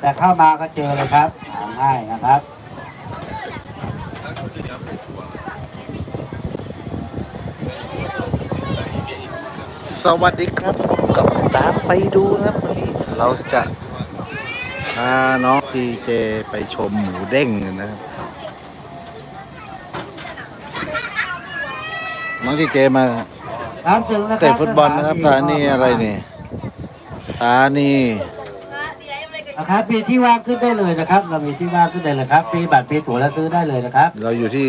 แต่เข้ามาก็เจอเลยครับหาง่ายนะครับสวัสดีครับผมกับตามไปดูนะครับวันนี้เราจะพาน้องทีเจไปชมหมูเด้งนะครับ น้องทีเจมาครับถึงแล้วครับเตะฟุตบอลนะครับสถานีอะไรนี่สถานี นะครับปีที่ว่างขึ้นได้เลยนะครับ เรามีที่ว่างขึ้นได้เลยครับปีบัตรปีตั๋วแล้วซื้อได้เลยนะครับ เราอยู่ที่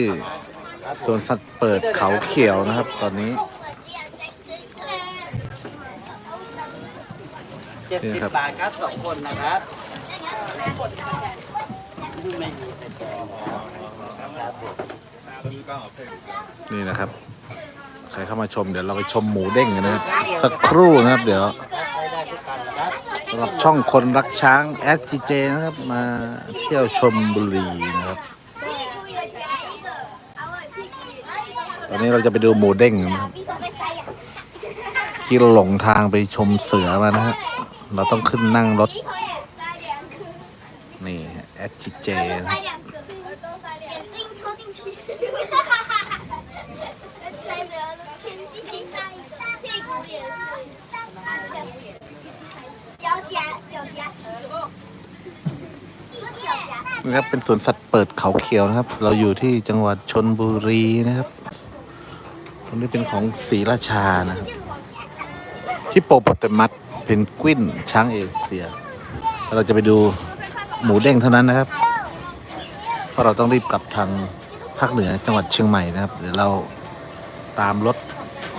สวนสัตว์เปิดเขาเขียวนะครับ ตอนนี้ เจ็ดสิบบาทครับสองคนนะครับไม่มีแต่จองครับผมนี่นะครับ ใครเข้ามาชมเดี๋ยวเราไปชมหมูเด้งกันนะครับ สักครู่นะครับ เดี๋ยว สำหรับช่องคนรักช้างแอดจีเจนะครับ มาเที่ยวชมบุรีนะครับ ตอนนี้เราจะไปดูหมูเด้งนะครับที่หลงทางไปชมเสือมานะฮะเราต้องขึ้นนั่งรถ นี่แอดจีเจนะ นะครับเป็นสวนสัตว์เปิดเขาเขียวนะครับ เราอยู่ที่จังหวัดชนบุรีนะครับตรงนี้เป็นของศรีราชานะครับฮิปโปโปเตมัสเพนกวินช้างเอเชีย เราจะไปดูหมูเด้งเท่านั้นนะครับ เพราะเราต้องรีบกลับทางภาคเหนือจังหวัดเชียงใหม่นะครับ เดี๋ยวเราตามรถ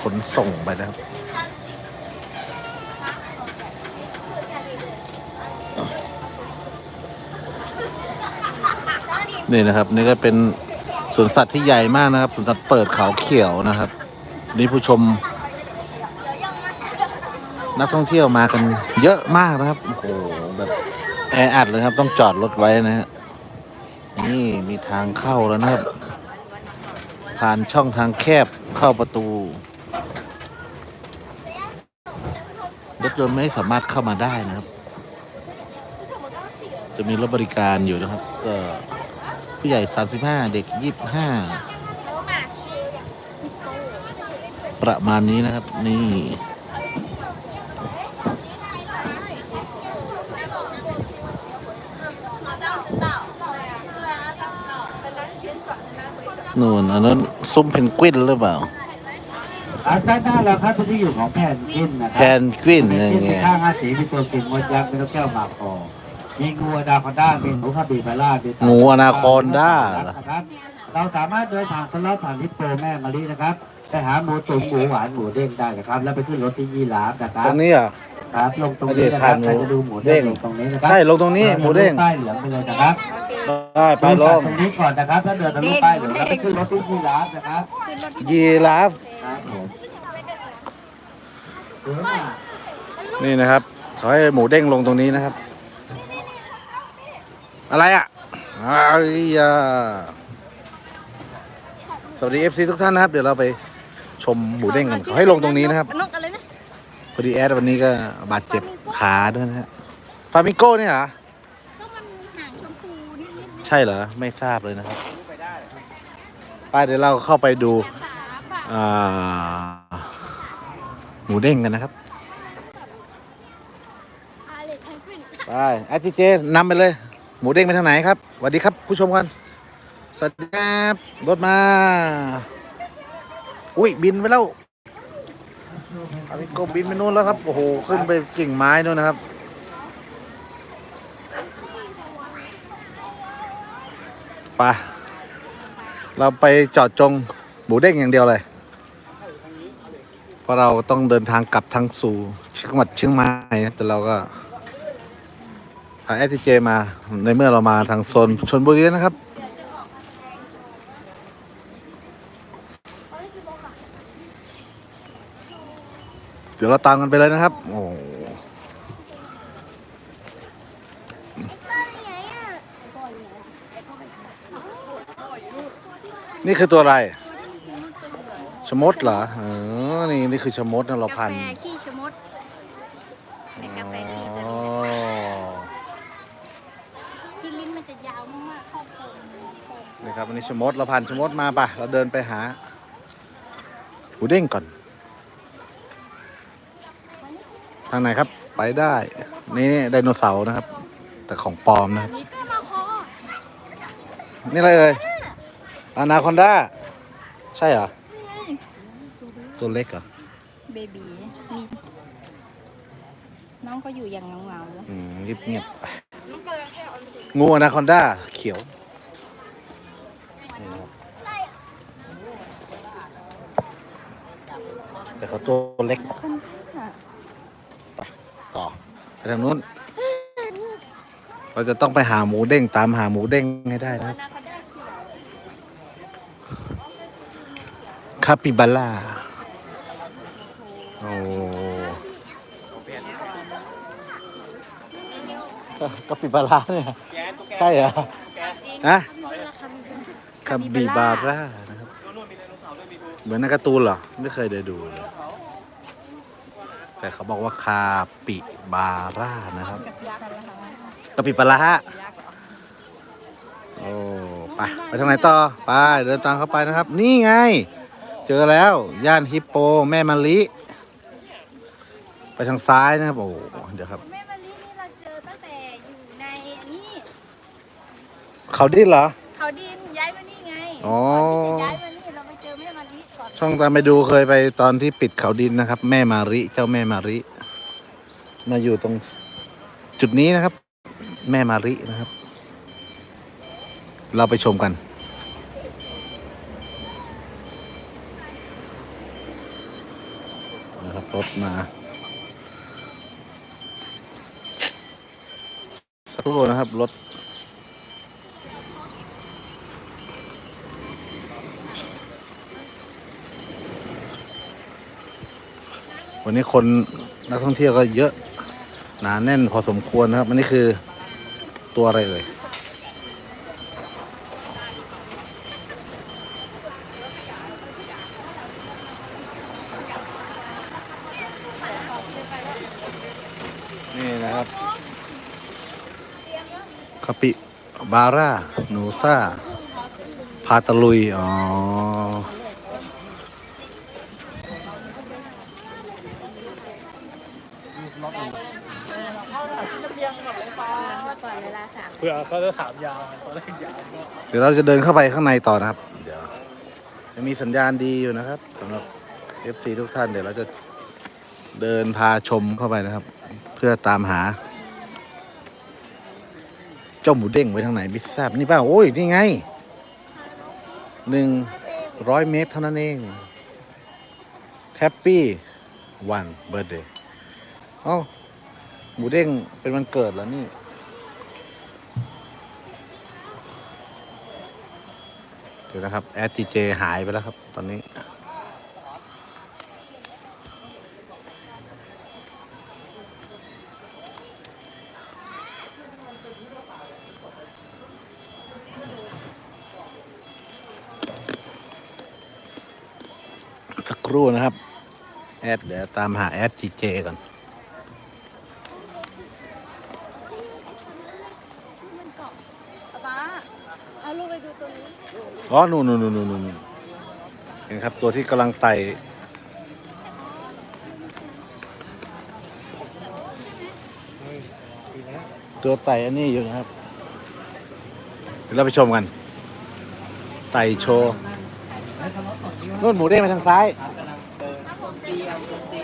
ขนส่งไปนะครับ นี่นะครับ นี่ก็เป็นสวนสัตว์ที่ใหญ่มากนะครับสวนสัตว์เปิดเขาเขียวนะครับ นี่ผู้ชม นักท่องเที่ยวมากันเยอะมากนะครับโอ้โหแบบแออัดเลยครับ ต้องจอดรถไว้นะฮะนี่มีทางเข้าแล้วนะครับ ผ่านช่องทางแคบเข้าประตูรถยนต์ไม่สามารถเข้ามาได้นะครับ จะมีรถบริการอยู่นะครับ ก็ ผู้ใหญ่ 35 เด็ก 25 ประมาณนี้นะครับ นี่นู่นอันนั้นซุ้มเพนกวินหรือเปล่าอ่าด้านหน้าเราครับเป็นที่อยู่ของแผ่นกินนะคแพรับนกวินเป็นนั่นที่ไงมีข้างห้าสีมีตัวสิงห์มดยักษ์มีนกแก้วหมากคอ มีงูอนาคอนด้ามีหนูคาบิบาร่ามีเต่างูอนาคอนด้าเหรอนะครับ เราสามารถเดินทางสล็อตผ่านฮิปโปแม่มะลินะครับไปหาหมูตุ๋นหมูหวานหมูเด้งได้นะครับ แล้วไปขึ้นรถที่ยี่หลาบนะครับตรงนี้เหรอะ ครับลงตรงนี้นะครับไม่ใครได้ผ่านหมูจะดูหมูเด้งเด้งลงตรงนี้นะครับใช่ลงตรงนี้หมูเด้ง ป้ายเหลืองไปเลยนะครับ ได้ไปลดูสัตงว์ตรงนี้ก่อนนะครับแล้วเดินทะลุป้ายเหลืองแล้วไปขึ้นรถที่ยี่หลาบนะครับยีราฟ ครับผมสวยมากนี่นะครับ เขาให้หมูเด้งลงตรงนี้นะครับ อะไรอะอายาสวัสดีเอฟซีทุกท่านนะครับ เดี๋ยวเราไปชมหมูเด้งกันเขาให้ลงตรงนี้นะครับนกอะไรนะพอดีแอดวันนี้ก็บาดเจ็บขาด้วยนะฮะฟามิโก้เนี่ยเหรอก็มันหางชมพูนิดใช่เหรอ ไม่ทราบเลยนะครับไปเดี๋ยวเราเข้าไปดูๆขาปะอ่าหมูเด้งกันนะครับอาเลตแพนกวินไปแอดทีเจนำไปเลย หมูเด้งไปทางไหนครับสวัสดีครับผู้ชมกันสวัสดีครับรถมา อุ้ยบินไปแล้วอาริโกบินไปนู่นแล้วครับ โอ้โห ขึ้นไปกิ่งไม้นู่นนะครับ ไป เราไปจอดจงหมูเด้งอย่างเดียวเลย เพราะเราต้องเดินทางกลับทางสู่จังหวัดเชียงใหม่ แต่เราก็ พาแอทีเจมาในเมื่อเรามาทางโซนชนบุรีแล้วนะครับ เดี๋ยวเราตามกันไปเลยนะครับ โอ้โหนี่คือตัวอะไรชะมดเหรอเออนี่นี่คือชะมดนะเรากาพันแฟขี้ชะมดในกาแฟขี้อ๋อจะ ยาวมากๆเข้าโครงโครงนี่ครับวันนี้ชะมดเราผ่านชะมดมาปะเราเดินไปหาหมูเด้งก่อน ทางไหนครับไปได้ นี่ไดโนเสาร์นะครับ แต่ของปลอมนะครับ นี่ก็มาคอนี่อะไรเอ่ยอนาคอนด้าใช่เหรอ ตัวเล็กเหรอเบบีมีน้องก็อยู่อย่างเงาอืมเงียบ เงียบๆไปงูอนาคอนด้าเขียวนี่นะครับแต่เขาตัวเล็กต่อไปทางนู้น เราจะต้องไปหาหมูเด้งตามหาหมูเด้งให้ได้นะครับ คาปิบาร่าโอ้ คาปิบาร่าเนี่ยใช่เหรอฮะคาปิบาร่านะครับเหมือนในการ์ตูนเหรอ ไม่เคยได้ดูเลยแต่เขาบอกว่าคาปิบาร่านะครับคาปิบาร่าโอ้ไปไปทางไหนต่อ ไป เดินตามเข้าไปนะครับ นี่ไง เจอแล้ว ย่านฮิปโป แม่มะลิ ไปทางซ้ายนะครับ โอ้ เดี๋ยวครับ ๆแม่มะลินี่เราเจอตั้งแต่อยู่ในนี่ เขาดิ้นเหรอ เขาดินย้ายมานี่ไงอ๋อ ก่อนที่จะย้ายมานี่เราไปเจอแม่มะลิก่อนช่องตามไปดูเคยไปตอนที่ปิดเขาดินนะครับ แม่มาริเจ้าแม่มาริ มาอยู่ตรงจุดนี้นะครับ แม่มารินะครับ เราไปชมกัน นะครับรถมาสักครู่นะครับรถ วันนี้คนนักท่องเที่ยวก็เยอะหนาแน่นพอสมควรนะครับอันนี้คือตัวอะไรเอ่ยนี่นะครับคาปิบาร่าหนูซ่า พาตะลุย อ๋อ ก่อน เผื่อเขาจะถามยาวเขาเล่นยาวก็เดี๋ยวเราจะเดินเข้าไปข้างในต่อนะครับ เดี๋ยวจะมีสัญญาณดีอยู่นะครับสำหรับ FC ทุกท่าน เดี๋ยวเราจะเดินพาชมเข้าไปนะครับ เพื่อตามหา เจ้าหมูเด้งไว้ทางไหนไม่ทราบนี่เปล่าโอ้ยนี่ไงหนึ่งร้อยเมตรเท่านั้นเองแฮปปี้วันเบิร์เดย์เอ้าหมูเด้งเป็นวันเกิดแล้วนี่ เดี๋ยวนะครับแอดจีเจหายไปแล้วครับ ตอนนี้ สักครู่นะครับ แอดเดี๋ยวตามหาแอดจีเจก่อน ป๊าเอาลูกไปดูตัวนี้ อ๋อนู่นนู่นนู่นนู่นนู่นเห็นครับตัวที่กำลังไต่ตัวไต่อันนี้อยู่นะครับเดี๋ยวเราไปชมกัน ไต่โชว์นู่นหมูเด้งไปทางซ้าย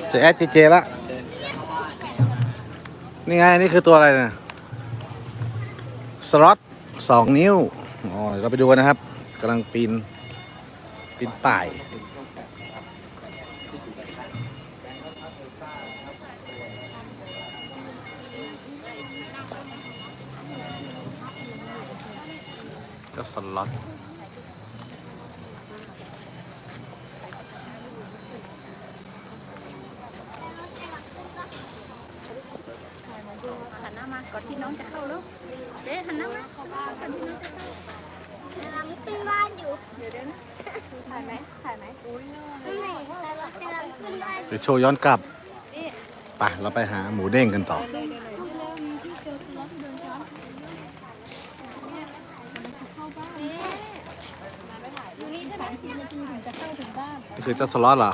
เจะแอดจีเจละนี่ไง นี่คือตัวอะไรนะสล็อตสองนิ้ว อ๋อเดี๋ยวเราไปดูกันนะครับำลังปีนปีนป่ายก็สล็อต เดี๋ยวโชว์ย้อนกลับไปเราไปหาหมูเด้งกันต่อ นี่คือเจ้าสล็อตเหรอ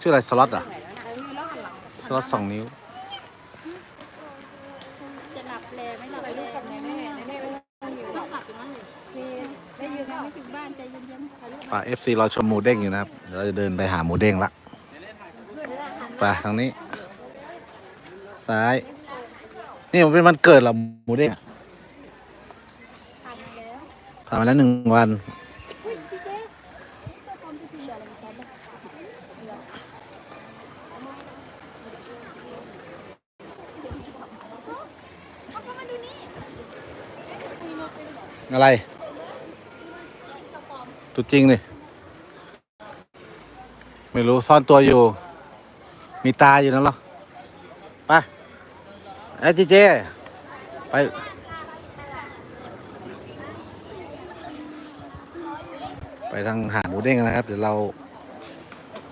ชื่ออะไรสล็อตเหรสล็อตสองนิ้ว ป่าเอฟซีเราชมหมูเด้งอยู่นะครับเดี๋ยวเราจะเดินไปหาหมูเด้งละไปทางนี้ ซ้าย นี่มันเป็นวันเกิดเหรอหมูเด้งอะผ่านมาแล้วหนึ่งวัน อะไร ตัวจริงนี่ไม่รู้ซ่อนตัวอยู่ มีตาอยู่นั่นหรอไปไอ้เจเจ ไปไปทางหาหมูเด้งกันนะครับ เดี๋ยวเรา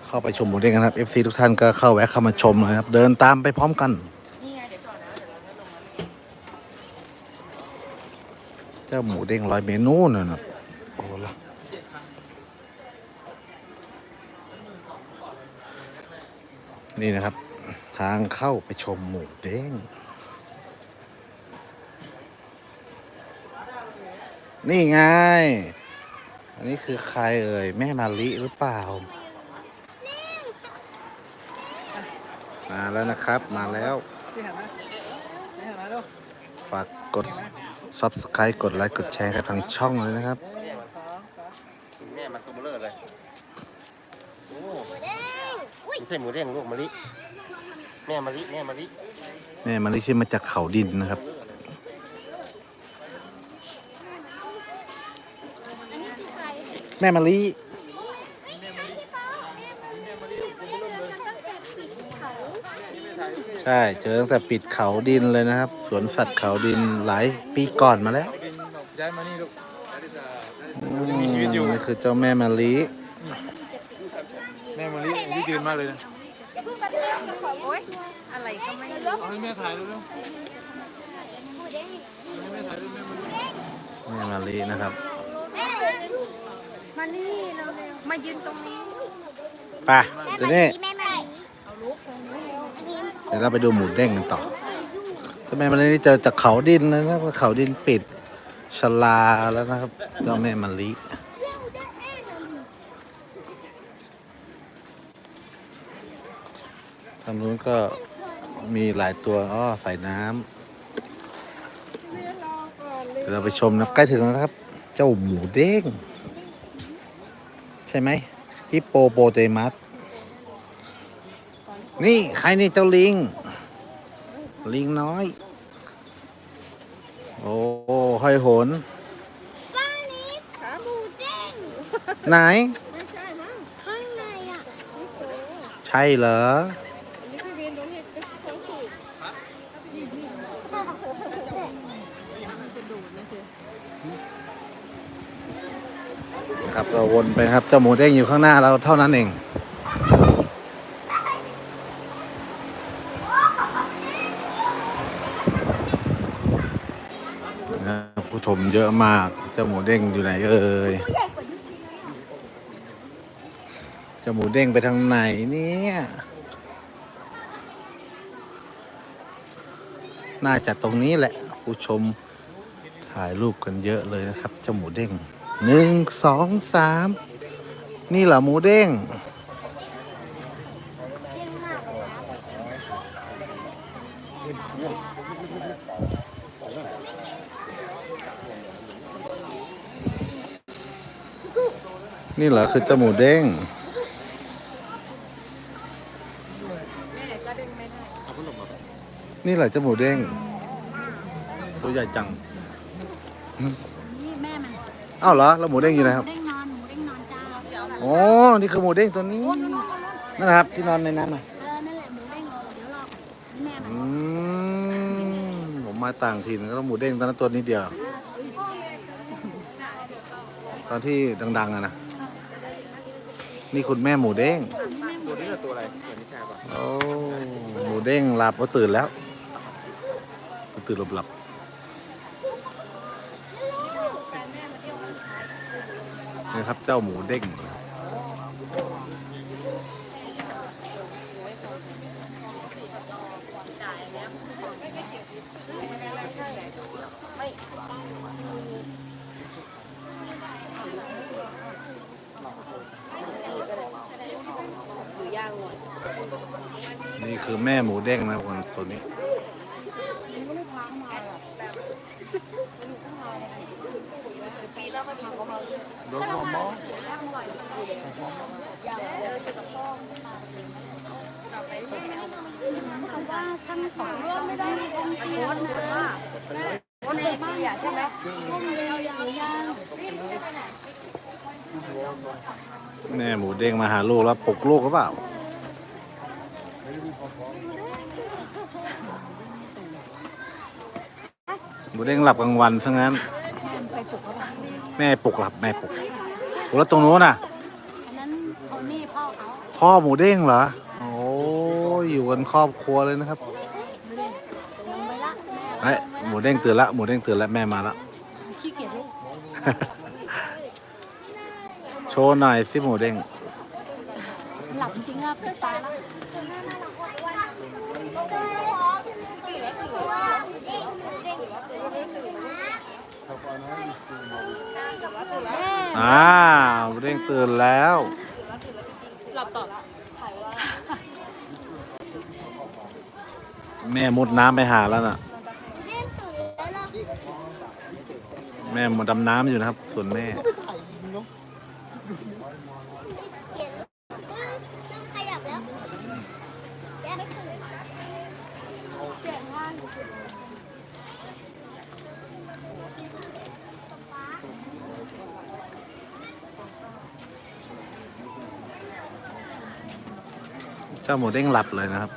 เข้าไปชมหมูเด้งกันครับ FC ทุกท่านก็เข้าแวะเข้ามาชมนะครับ เดินตามไปพร้อมกันเจ้าหมูเด้งร้อยเมนูน่ะนะโอ้ละ นี่นะครับ ทางเข้าไปชมหมูเด้ง นี่ไง อันนี้คือใครเอ่ย แม่มาลิหรือเปล่า มาแล้วนะครับมาแล้ว ฝากกด Subscribe กดไลค์ กดแชร์กับทางช่องเลยนะครับ แม่มันตัวเบลอเลยโอ้ไม่ใช่หมูเด้งลูกมะลิแม่มะลิแม่มะลิแม่มาลิชื่อมาจากเขาดินนะครับ แม่มาลิใช่เจอตั้งแต่ปิดเขาดินเลยนะครับ สวนสัตว์เขาดินหลายปีก่อนมาแล้วดินบอกย้ายมานี่ลูกอืมนี่คือเจ้าแม่มาลิ แม่มาลิที่ยืนมากเลยนะโอ๊ยอะไรก็ไม่รู้เอาให้แม่ถ่ายรูปด้วยให้แม่ถ่ายรูปแม่มาลิแม่มาลินะครับ มานี่เราเร็วมายืนตรงนี้ไปเดี๋ยวนี้แม่มาลีเดี๋ยวเราไปดูหมูเด้งกันต่อทำไมมันนี่เจอจากเขาดินเลยนะเขาดินปิดชลาแล้วนะครับเจ้าแม่มะลิ ทางนู้นก็มีหลายตัวอ้อใส่น้ำเดี๋ยวเราไปชมนะใกล้ถึงแล้วนะครับ เจ้าหมูเด้ง ใช่ไหมฮิปโปโปเตมัสนี่ ใครนี่เจ้าลิง ลิงน้อย โอ้ห้อยโหนบ้านนี้ขาหมูเด้งไหนข้างในอะ ใช่เหรอ นะครับ เราวนไปครับเจ้าหมูเด้งอยู่ข้างหน้าเราเท่านั้นเองนะผู้ชมเยอะมากเจ้าหมูเด้งอยู่ไหนเอ่ยเจ้าหมูเด้งไปทางไหนเนี่ยน่าจะตรงนี้แหละ ผู้ชมถ่ายรูปกันเยอะเลยนะครับเจ้าหมูเด้ง หนึ่งสองสามนี่เหรอหมูเด้งนี่เหรอคือเจ้าหมูเด้งนี่เหรอเจ้าหมูเด้ง ตัวใหญ่จัง อ้าวเหรอแล้วหมูเด้งอยู่ไหนครับเด้งนอนหมูเด้งนอนจ้าเดี๋ยวอ๋อ นี่คือหมูเด้งตัวนี้ นั่นนะครับ ที่นอนในน้ำน่ะเออนั่นแหละหมูเด้งรอเดี๋ยวรอแม่มันอืมผมมาต่างถิ่นก็ต้องหมูเด้งตอนนั้นตัวนี้เดียว ตอนที่ดังๆอะนะ นี่คุณแม่หมูเด้ง ตัวนี้ตัวอะไรตัวนี้ใช่ปะโอ้ หมูเด้งหลับก็ตื่นแล้ว ตื่นหลับหลับ ครับ เจ้าหมูเด้ง นี่คือแม่หมูเด้งนะคนตัวนี้ โดนของหมอคำว่าช่างของร่วมไม่ได้องค์เดียวนะว่าคนเด็กอะใช่ไหมร่วมเร็วอย่างยางแม่หมูเด้งมาหาลูกแล้วปลุกลูกหรือเปล่าหมูเด้งหลับกลางวันซะงั้น ม่ปลุกหลับแม่ปลุกโอ้แล้วตรงนู้นน่ะ อันนั้นโทนี่พ่อเขาพ่อหมูเด้งเหรอ โอ้ยอยู่กันครอบครัวเลยนะครับลงไปละแม่เฮ้ยหมูเด้งตื่นละหมูเด้งตื่นละแม่มาละ ขี้เกียจลูกโชว์หน่อยสิหมูเด้ง หลับจริงอะปิดตาละแม่ อ้าวเร่งตื่นแล้ว หลับต่อแม่มุดน้ำไปหาแล้วน่ะ แม่มาดำน้ำอยู่นะครับ ส่วนแม่ เขียนช่องขยับแล้วเดี๋ยวเปลี่ยนท่าน เจ้าหมูเด้งหลับเลยนะครับ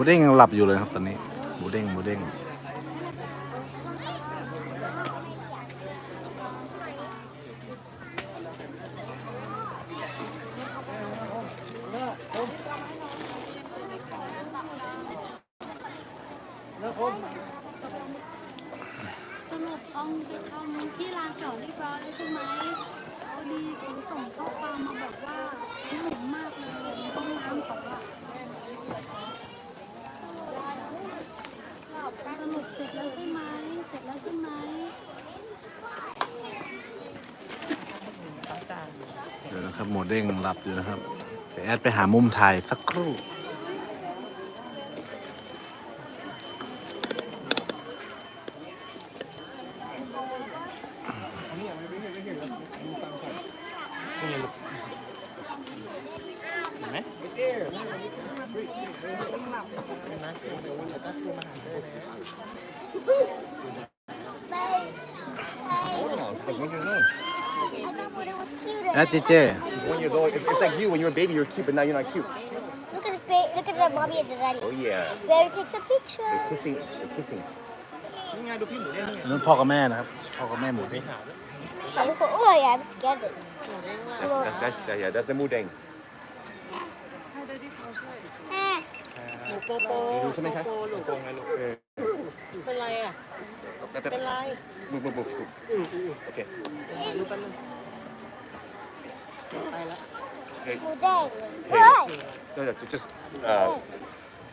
มูเด้งยังหลับอยู่เลยครับตอนนี้หมูเด้งหมูเด้งสรุปอองไปทำที่ลานจอดเรียบร้อยแล้วใช่ไหมเอาดีเขาส่งข้ามมาบอกว่าเหนื่อยมากเลยต้องน้ำเขาอะสรุปเสร็จแล้วใช่ไหม เสร็จแล้วใช่ไหม เดี๋ยวนะครับ หมูเด้งหลับอยู่นะครับเดี๋ยวแอดไปหามุมถ่ายสักครู่ไปไป Like when you're alone. I thought it was cute แอดเจเจ One years old. It's, it's like you when you were a baby, you were cute, but now you're not cute. Look at the ba- look at the mommy and the daddy. Oh yeah. Better take some picture. They're kissing. They're kissing. นู้นพ่อกับแม่นะครับ พ่อกับแม่หมูเด้ง Oh yeah, I'm scared. That's, that's, that's that, yeah. That's the moodeng. Eh. ดูใช่ไหมครับตรงไงลูกเออ เป็นไรอ่ะ เป็นไร บุบบุบบุบโ อเค Budeng. Hey. Why? No, no, just uh,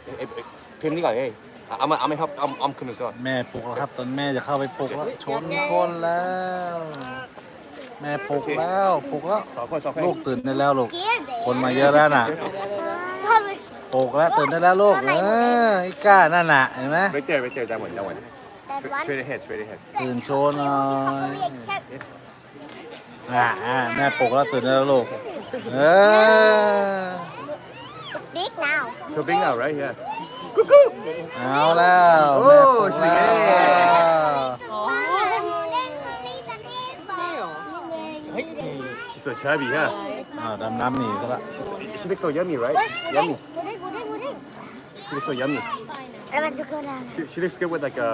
เอ้ยเอ้ยพิมพ์นี่ก่อนเอ้ยเอามาเอามาครับเอาเอาขึ้นมาก่อนแม่ปลุกแล้วครับ ตอนแม่จะเข้าไปปลุกแล้วชนก้นแล้ว แม่ปลุกแล้วปลุกแล้ว สองคนสองคนลูกตื่นได้แล้วลูกคนมาเยอะแล้วน่ะปลุกแล้วตื่นได้แล้วลูกเออไอ้ก้านั่นน่ะเห็นไหม right there right there that one that one that one. straight ahead straight ahead ตื่นโชว์หน่อย อ่าอ่าแม่ปลุกแล้วตื่นได้แล้วลูกเออ It's big now. so big now right yeah เอาแล้วแม่ปลุกแล้ว he's so chubby huh อ่าดำน้ำหนีซะละ She looks so yummy right หมูเด้ง yummy หมูเด้งหมูเด้งหมูเด้ง She looks so yummy แล้วมันจะเกิดอะไร She, she looks good with like a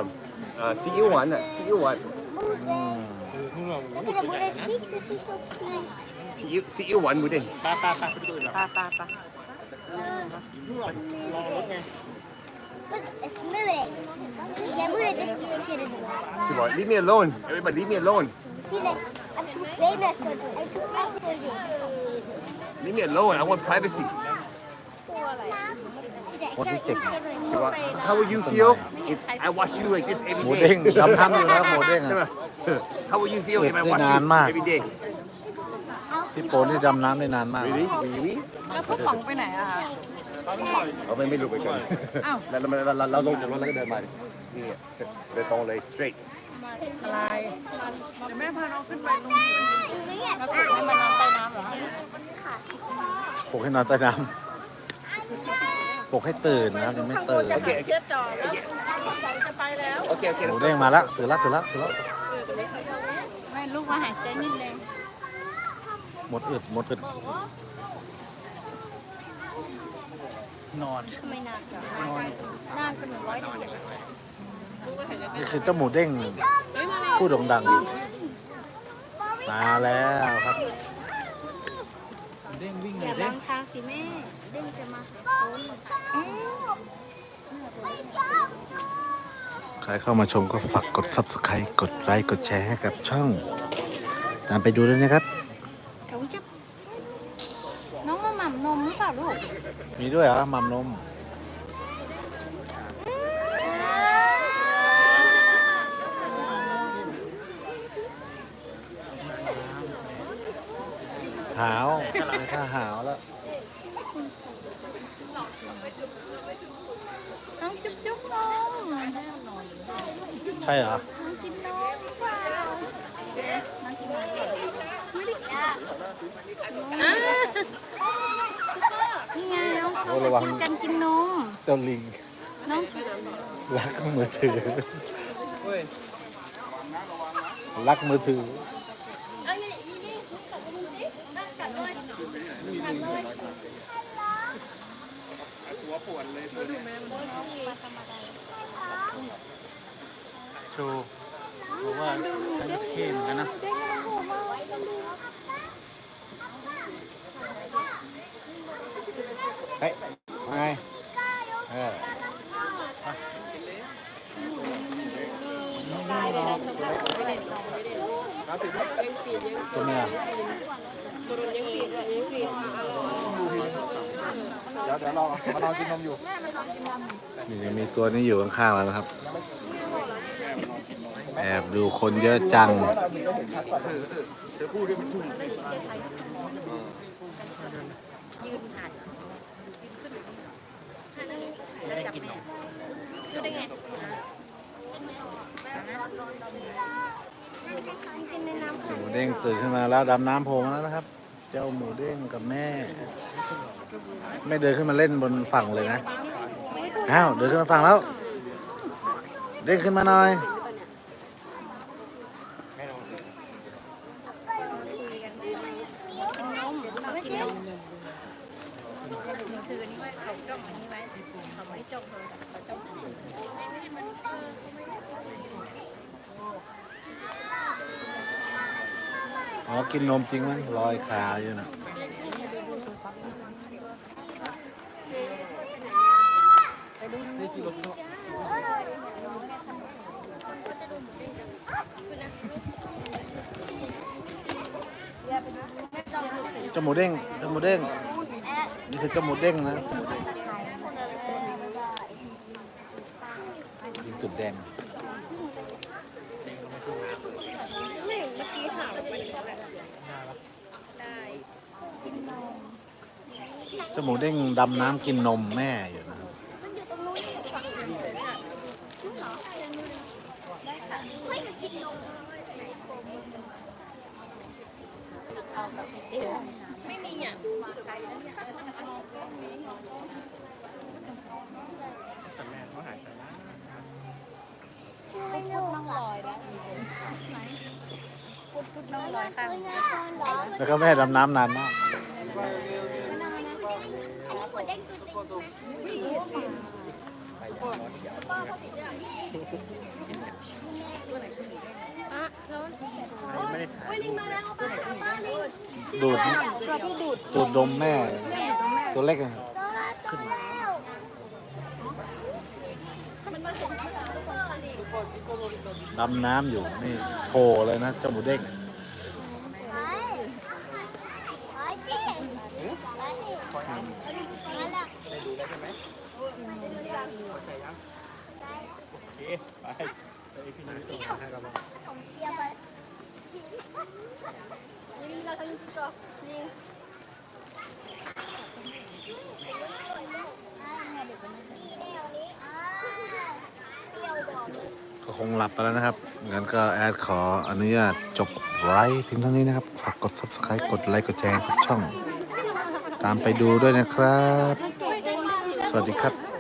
uh, ซีอิ๊วหวานอะซีอิ๊วหวานห มูเด้ง Look at the Buddha cheeks, this is so cute. ซีอิ๊วซีอิ๊วหวานหมูเด้ง Look, it's moving. Yeah, Buddha just disappeared. She บอก leave me alone everybody leave me alone She's like, I'm too famous for this. I'm too famous for this. leave me alone I want privacy โคตรที่เจ็บ She บอก how would you feel if I watch you like this ห every มู day เด้งดำน้ำอยู่นะครับหมูเด้งใช่ไหมอะเออ how would you feel if I เกิดได้ watch นานมาก you every day พี่โปนี่ดำน้ำได้นานมาก really really แล้วพวกของไปไหนอะคะเราไม่ไม่รู้ไปกันอ้าวแล้วเราเราเราลงจากรถแล้วก็เดินมานี่เดินตรงเลย straight อะไรเดี๋ยวแม่พาน้องขึ้นไปตรงนี้แล้วก็ให้มานอนใต้น้ำเหรอปลุกให้นอนใต้น้ำ ปลุกให้ตื่นนะครับยังไม่ตื่นโอเคโอเคเชือดจอแล้วจะไปแล้วโอเคโอเคหมูเด้งมาแล้วตื่นแล้วตื่นแล้วตื่นแล้วไม่ลูกมาหายใจนิดนึงหมดอึดหมดอึดนอนทำไมนานจังนานกว่าหนึ่งร้อยนาทีนี่คือเจ้าหมูเด้งผู้โด่งดัง มาแล้วครับ อย่าบังทางสิแม่ เด้งจะมาหาคนไม่ชอบใครเข้ามาชมก็ฝากกด subscribe กดไลค์กดแชร์ให้กับช่อง ตามไปดูด้วยนะครับ เขาจับ น้องมาหม่ำนมหรือเปล่าลูก มีด้วยเหรอหมัมนม หาวไม่ถ้าหาวแล้ว น้องจุ๊บจุ๊บนมใช่เหรอ น้องกินนมหรือเปล่าน้องกินนมไม่ได้กินอะนี่ไงน้องชอบโอ้ระวัง กินกันกินนม เจ้าลิงน้องชอบรักมือถือ รักมือถือ โชว์บอกว่าฉันเท่เหมือนกันนะ เฮ้ยมาไงเออ ตัวเมียเดี๋ยวเดี๋ยวรอมารอกินนมอยู่นี่ยังมีตัวนี้อยู่ข้างๆแล้วนะครับ แอบดูคนเยอะจัง เธอพูดด้วยมันทุ่ม หมูเด้งตื่นขึ้นมาแล้วดำน้ำโผล่มาแล้วนะครับ เจ้าหมูเด้งกับแม่ ไม่เดินขึ้นมาเล่นบนฝั่งเลยนะอ้าวเดินขึ้นมาฝั่งแล้ว เด้งขึ้นมาหน่อยอ๋อ กินนมจริงมั้ยลอยขาอยู่นะเจ้าหมูเด้งเจ้าหมูเด้งนี่คือเจ้าหมูเด้งนะยิงจุดแดง เจ้าหมูเด้งดำน้ำกินนมแม่อยู่นะครับไม่รู้อะพุดพุดน้องลอยค่ะตัวน้อยแล้วก็แม่ดำน้ำนานมาก ดูดตัวที่ดูดดมแม่ตัวแม่ ตัวเล็กอะตัวละตัวแล้วดำน้ำอยู่นี่โผล่เลยนะเจ้าหมูเด้ง ไปไปจิไปนั่นแหละ โอเคไปไปพี่นุ้ยส่งให้เราบ้าง ผมเทียบไปนี่เราทำต่อนี่นี่แนวนี้อ่าเปรี้ยวบอกเลย ก็คงหลับไปแล้วนะครับ งั้นก็แอดขออนุญาตจบไลฟ์เพียงเท่านี้นะครับ ฝากกด subscribe กดไลค์กดแชร์ทุกช่อง ตามไปดูด้วยนะครับ สวัสดีครับ